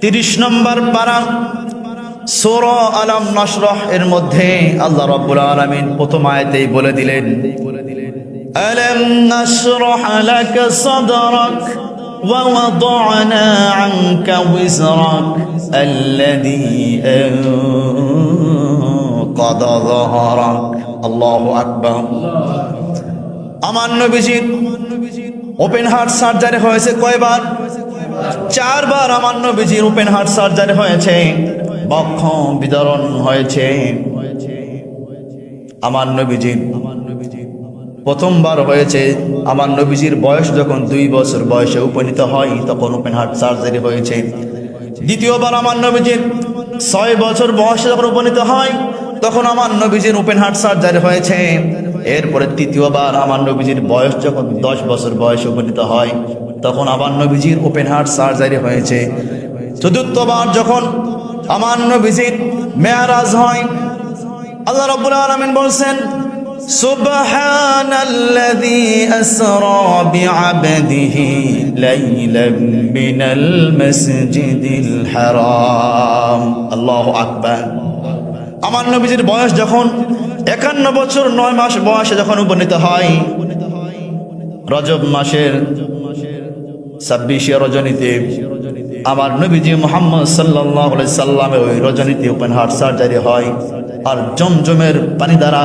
তিরিশ নম্বর পারা সোর আলম নশরহ এর মধ্যে আল্লাহ রব্বুল আলমিন প্রথম আয়তেই বলে দিলেন ألم نشرح لك صدرك ووضعنا عنك وزرك الذي أنقض ظهرك الله أكبر আমার নবীজির ওপেন হার্ট সার্জারি হয়েছে কয়বার চারবার আমার নবীজির ওপেন হার্ট সার্জারি হয়েছে। বক্ষ বিতরণ হয়েছে। আমার নবীজির প্রথমবার হয়েছে। আমার নবীজির বয়স যখন দুই বছর বয়সে উপনীত হয়, তখন ওপেন হার্ট সার্জারি হয়েছে। দ্বিতীয়বার আমার নবীজির ছয় বছর বয়সে যখন উপনীত হয়, তখন আমার নবীজির ওপেন হার্ট সার্জারি হয়েছে। এরপরে তৃতীয়বার আমার নবীজির বয়স যখন দশ বছর বয়সে উপনীত হয় তখন আমার নবীজির ওপেন হার্ট সার্জারি হয়েছে চতুর্থবার যখন আমার নবীজির মেয়ারাজ হয় আল্লাহ রব্বুল আলমিন বলছেন سبحان الذي أسرى بعبده ليلا من المسجد الحرام الله أكبر আমার নবীজির বয়স যখন একান্ন বছর নয় মাস বয়সে যখন উপনীত হয়, রজব মাসের ছাব্বিশে রজনীতে আমার নবীজি মোহাম্মদ সাল্লাহ সাল্লামের ওই রজনীতে ওপেন হার্ট সার্জারি হয়। আর জমজমের পানি দ্বারা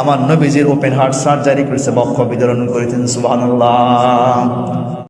আমার নবীজির ওপেন হার্ট সার্জারি করেছে, বক্ষ বিতরণ করেছেন, সুবহানাল্লাহ।